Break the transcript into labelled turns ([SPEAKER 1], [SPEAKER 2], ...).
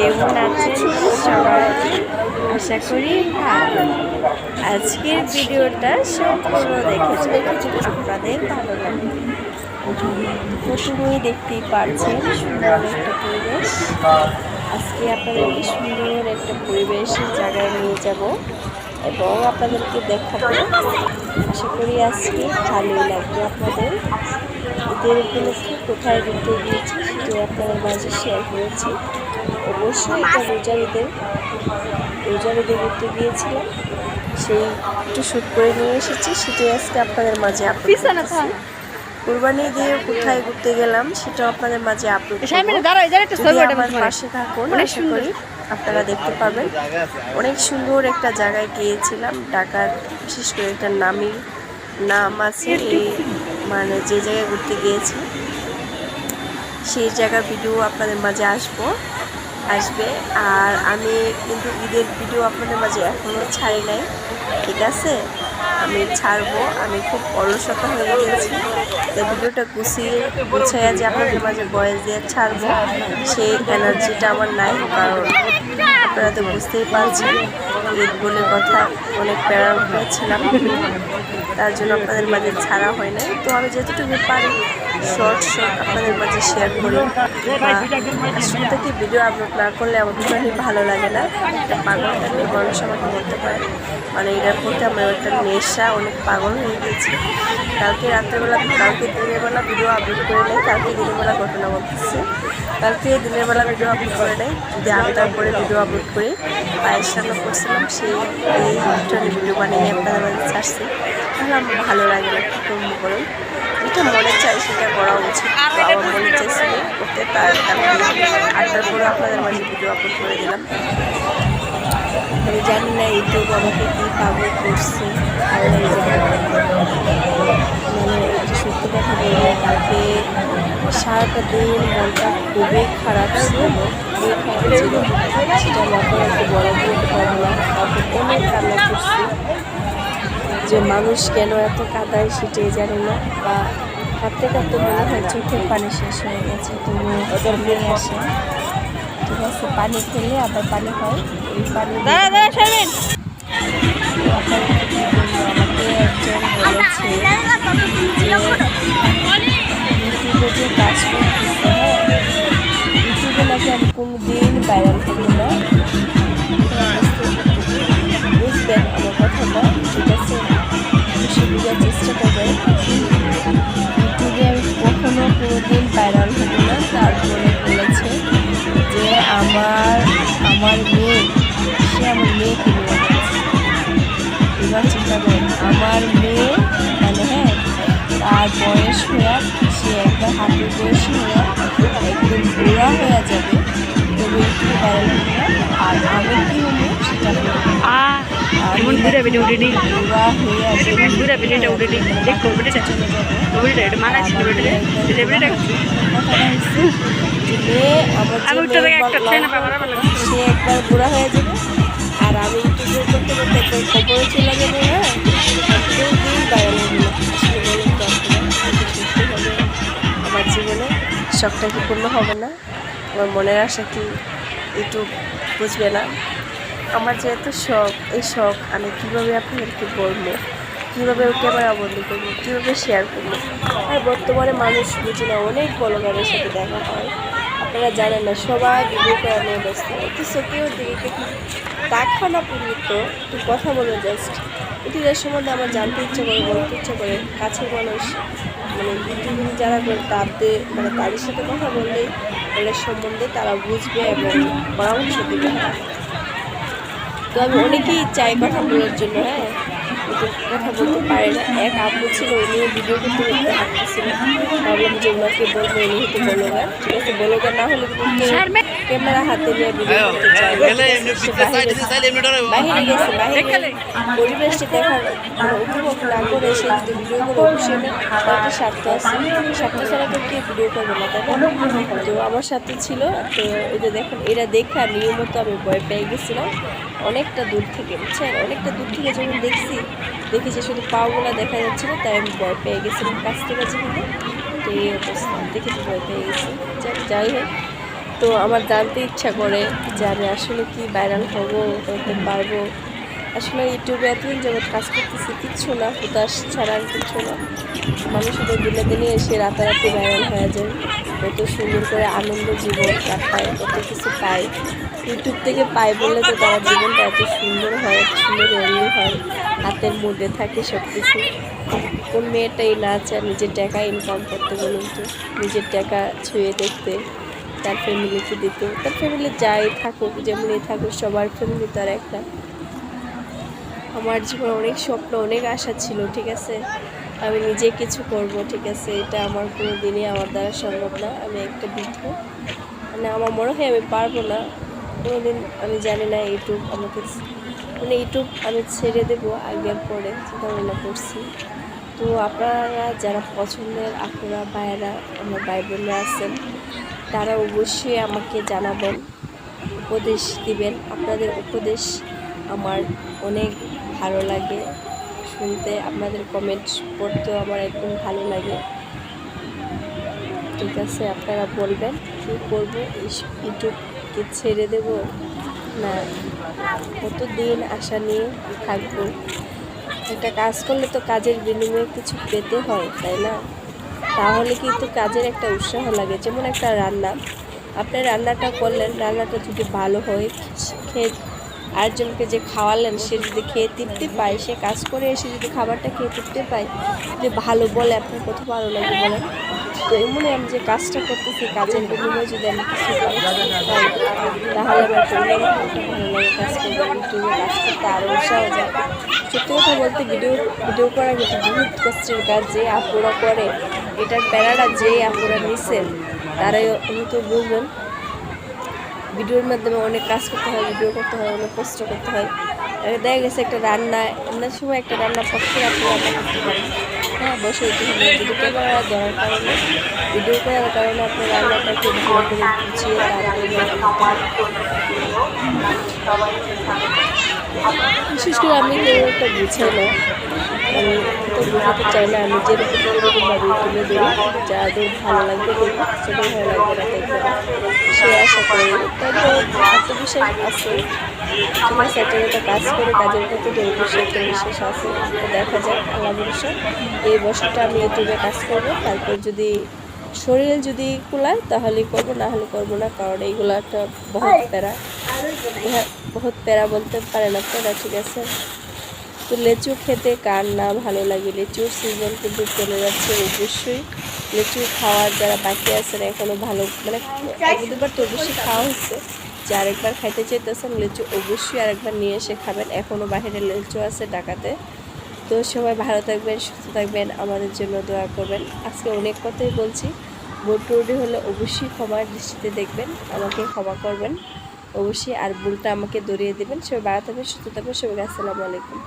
[SPEAKER 1] কেমন আছেন সবাই। আশা করি ভালো। আজকের ভিডিওটা সম্পূর্ণ দেখেছেন, আপনাদের ভালো লাগবে। প্রথমেই দেখতেই পারছেন সুন্দর একটা পরিবেশ। আজকে আপনাদেরকে সুন্দর একটা পরিবেশের জায়গায় নিয়ে যাব এবং আপনাদেরকে দেখাবো। আশা করি আজকে ভালোই লাগবে আপনাদের। ঈদের উপলক্ষে কোথায় ঘুরতে গিয়েছি সেটি আপনাদের মাঝে শেয়ার করেছি। অবশ্যই এটা রোজার ঈদের রোজার ঈদে ঘুরতে গিয়েছিলাম। সেই একটু শ্যুট করে নিয়ে এসেছি সেটি আজকে আপনাদের মাঝে। কুরবানি দিয়ে কোথায় ঘুরতে গেলাম সেটা আপনাদের মাঝে আপলোড আমার পাশে থাকুন আশা করি আপনারা দেখতে পাবেন। অনেক সুন্দর একটা জায়গায় গিয়েছিলাম ঢাকার বিশেষ করে একটা নামি নাম আছে এই মানে যে জায়গায় ঘুরতে গিয়েছি। সেই জায়গার ভিডিও আপনাদের মাঝে আসব, আসবে। আর আমি কিন্তু ঈদের ভিডিও আপনাদের মাঝে এখনও ছাড়ি নাই, ঠিক আছে? আমি ছাড়বো, আমি খুব অলসতা হয়ে গেছি তো ভিডিওটা গুছিয়ে গুছিয়ে যে আপনাদের মাঝে বয়স দিয়ে ছাড়বো, সেই এনার্জিটা আমার নাই, কারণ আপনারা তো বুঝতেই পারছেন, ঈদ বলে কথা, অনেক প্যারা হয়েছিলাম তার জন্য আপনাদের মাঝে ছাড়া হয় নাই। তো আমি যেতটুকু পারি শর্ট শর্ট আপনাদের মাঝে শেয়ার করি। শুরু থেকে ভিডিও আপলোড না করলে আমার ভীষণই ভালো লাগে না। একটা পাগল থাকলে মানুষ আমাকে বলতে পারে। মানে এটার প্রতি আমার একটা নেশা, অনেক পাগল হয়ে গেছি। কালকে রাত্রেবেলা, কালকে দিনের বেলা ভিডিও আপলোড করে নেই, কালকে দিনের বেলা ঘটনা বলতেছে কালকে দিনের বেলা ভিডিও আপলোড করে নেই। যদি আমি তারপরে ভিডিও আপলোড করি, পায়ের সামনে করছিলাম সেই এই ভিডিও বানিয়ে আপনাদের মাঝে ছাড়ছি। তাহলে আমার ভালো লাগে না, কী করব বলুন? যেটা মনে চাই সেটা করা উচিত। তো আমার মনে চাইছিল করতে তার কালকে আটটার পরে আপনাদের মাঝে ভিডিও আপলোড করে দিলাম। আমি জানি না ইউটিউব আমাকে কী পাবো করছে মানে একটা সত্যি কথা বলব কালকে সারাটা দিন মনটা খুবই খারাপ ছিল খুবই খারাপ ছিল। সেটা বলা বলতে পারব না কাউকে অনেক কান্না করছি যে মানুষ কেন এত কাদায় সেটাই জানি না। বা কাঁদতে কাঁদতে মনে হয় চোখের পানি শেষ হয়ে গেছে তুমি নিয়ে আসে। ঠিক আছে পানি খেলে আবার পানি হয় এই পানি বোঝার চেষ্টা করবে। ইউটিউবে কখনো কোনো দিন ভাইরাল হব না, তারপরে বলেছে যে আমার আমার মেয়ে, সে আমার মেয়েকে নিয়ে এবার চিন্তা করেন, আমার মেয়ে মানে হ্যাঁ তার বয়স হয়ে সে একটা হাতের বয়সী হয়ে
[SPEAKER 2] এমন ঘুরে বেটে উঠে দিই
[SPEAKER 1] বুড়া হয়ে
[SPEAKER 2] এমন ঘুরে বেটেটা উঠে দিই দেখ বেটেটা বেটেটা এটা মানা ছিল বেটেটা বেটেটা আমি উঠতে থেকে একটা
[SPEAKER 1] বললাম,
[SPEAKER 2] ট্রেনে পাবো না
[SPEAKER 1] সে একবার বুড়া হয়ে যাবে আর আমি ইউটিউবে করতে চলে যাব হ্যাঁ? না হবে আমার জীবনে শখটা কি পূর্ণ হবে না? আমার মনের আশা কি একটু বুঝবে না? আমার যেহেতু শখ, এই শখ আমি কীভাবে আপনাদেরকে বলব? কীভাবে ওকে ক্যামেরা বন্দি করব? কীভাবে শেয়ার করব? আর বর্তমানে মানুষ বুঝি না, অনেক ব্লগারের সাথে দেখা হয়। আপনারা জানেন না, সবাই ভিডিও করা নিয়ে ব্যস্ত। অথচ কেউ দিকে দেখা না পর্যন্ত একটু কথা বলে জাস্ট ইতিহাস সম্বন্ধে আমার জানতে ইচ্ছে করে, বলতে ইচ্ছে করে কাছের মানুষ মানে ইউটিউবিং যারা তাদের মানে তাদের সাথে কথা বললেই এটার সম্বন্ধে তারা বুঝবে এবং পরামর্শ দেবে। তো আমি অনেকেই চাই কথা বলার জন্য হ্যাঁ? কথা বলতে পারে না। এক আপু ছিল, উনিও ভিডিও করতে করতে হাঁটতেছিল ভাবলাম যে ওনাকে বলব উনি হয়তো বলোগার ঠিক আছে বলোগার না হলে কিন্তু ক্যামেরা হাতে নিয়ে ভিডিও করতে চায়। না। সে বাহিরে গেছে। বাহিরে পরিবেশটি দেখার উপভোগ না করে সে যদি ভিডিও করে তার একটা স্বার্থ আছে? স্বার্থ ছাড়া তো কেউ ভিডিও করবে না তাই তো আমার সাথে ছিল তো এই যে দেখুন এরা দেখা নিয়মিত আমি ভয় পেয়ে গেছিলাম। অনেকটা দূর থেকে বুঝছেন? অনেকটা দূর থেকে যখন দেখছি দেখি যে শুধু পাওগুলো দেখা যাচ্ছিল তাই আমি ভয় পেয়ে গেছিলাম কাছ থেকে যেখানে। তো এই অবস্থা। দেখে তো ভয় পেয়ে গেছি। যাক, যাই হোক। তো আমার জানতে ইচ্ছা করে যে আমি আসলে কি ভাইরাল হব করতে পারব। আসলে ইউটিউবে এতদিন যাবৎ কাজ করতেছি, কিচ্ছু না, হুতাশ ছাড়া আর কিচ্ছু না। মানুষ শুধু দিনে এসে রাতারাতি ভাইরাল হয়ে যায়, কত সুন্দর করে আনন্দ জীবন কাটায়, কত কিছু পায়। ইউটিউব থেকে পায় বললে তো তার জীবনটা এত সুন্দর হয়, সুন্দর রঙিন হয়, হাতের মধ্যে থাকে সব কিছু কোন মেয়েটাই না চায় নিজের টাকা ইনকাম করতে বলুন তো, নিজের টাকা ছুঁয়ে দেখতে, তার ফ্যামিলিকে দিতে। তার ফ্যামিলি যাই থাকুক, যেমনই থাকুক, সবার ফ্যামিলি তো আর একটা আমার জীবনে অনেক স্বপ্ন, অনেক আশা ছিল, ঠিক আছে? আমি নিজে কিছু করব, ঠিক আছে? এটা আমার কোনো দিনই আমার দ্বারা সম্ভব না, আমি একটা বৃদ্ধ। মানে আমার মনে হয় আমি পারব না। কোনো দিন আমি জানি না ইউটিউব আমাকে মানে ইউটিউব আমি ছেড়ে দেবো আগের পরে চিন্তা ভাবনা করছি। তো আপনারা যারা পছন্দের আপনারা ভাইয়েরা আমার ভাই বোনরা আছেন, তারা অবশ্যই আমাকে জানাবেন, উপদেশ দিবেন। আপনাদের উপদেশ আমার অনেক ভালো লাগে। শুনতে আপনাদের কমেন্ট পড়তেও আমার একদম ভালো লাগে। ঠিক আছে, আপনারা বলবেন কী করব? ইউটিউবকে ছেড়ে দেব? না, কতদিন আশা নিয়ে থাকব? একটা কাজ করলে তো কাজের বিনিময়ে কিছু পেতে হয়, তাই না? তাহলে কিন্তু কাজের একটা উৎসাহ লাগে, যেমন একটা রান্না। আপনি রান্নাটা করলেন, রান্নাটা যদি ভালো হয়, খেয়ে আরেকজনকে যে খাওয়ালেন, সে যদি খেয়ে তৃপ্তি পায়, সে কাজ করে এসে যদি খাবারটা খেয়ে তৃপ্তি পায় যদি ভালো বলে আপনার কত ভালো লাগে বলেন। তো এমনি আমি যে কাজটা করতেছি, কাজের বিনিময়ে যদি আমি কিছু পাই তাহলে আমার পরিবারের ভালো লাগে, কাজ করব ইউটিউবে কাজ করতে আরও উৎসাহ যায় সত্যি কথা বলতে ভিডিও ভিডিও করা কিন্তু বহুত কষ্টের কাজ যে আপুরা করে, এটার প্যারাটা যে আপুরা নিছেন তারাই হয়তো বুঝবেন। ভিডিওর মাধ্যমে অনেক কাজ করতে হয়, ভিডিও করতে হয়, অনেক কষ্ট করতে হয়। দেখা গেছে একটা রান্না এমন সময় একটা রান্না পক্ষে আপনি রান্না করতে পারেন হ্যাঁ বসে একটু ভিডিও দেওয়ার কারণে, ভিডিও করার কারণে আপনি রান্নাটা খুব ভালো করে গুছিয়ে তারপরে বিশেষ করে আমি কেউ একটা বুঝাই না। আমি বোঝাতে চাই না আমি যেরকম যেরকমভাবে তুলে দিই যাদের ভালো লাগবে দেখবে সেটাই ভালো লাগবে না দেখবে সে আশা করি। তারপর আত্মবিশ্বাস আছে তোমার স্যাটারিটা কাজ করে, কাজের প্রতি একটা বিশ্বাস আছে দেখা যাক আল্লাহ ভরসা। এই বছরটা আমি ইউটিউবে কাজ করব, তারপর যদি শরীরে যদি কুলায়, তাহলে করব, না হলে করব না, কারণ এইগুলো একটা বহুত প্যারা। হ্যাঁ বহুত প্যারা বলতে পারেন আপনারা, ঠিক আছে? তো লেচু খেতে কার না ভালো লাগে? লেচুর সিজন কিন্তু চলে যাচ্ছে অবশ্যই। লেচু খাওয়ার যারা বাকি আছেন এখনও ভালো মানে এক দুবার তো অবশ্যই খাওয়া হচ্ছে। যে আরেকবার খাইতে চাইতেছেন, লেচু অবশ্যই আরেকবার নিয়ে এসে খাবেন। এখনও বাইরে লেচু আছে ঢাকাতে। তো সবাই ভালো থাকবেন, সুস্থ থাকবেন, আমাদের জন্য দোয়া করবেন। আজকে অনেক কথাই বলছি। ভোট টুটি হলে অবশ্যই ক্ষমার দৃষ্টিতে দেখবেন, আমাকে ক্ষমা করবেন। অবশ্যই আর ভুলটা আমাকে দরিয়ে দেবেন। সবাই ভালো থাকবেন, সুস্থ থাকবেন। সবাই আসসালামু আলাইকুম।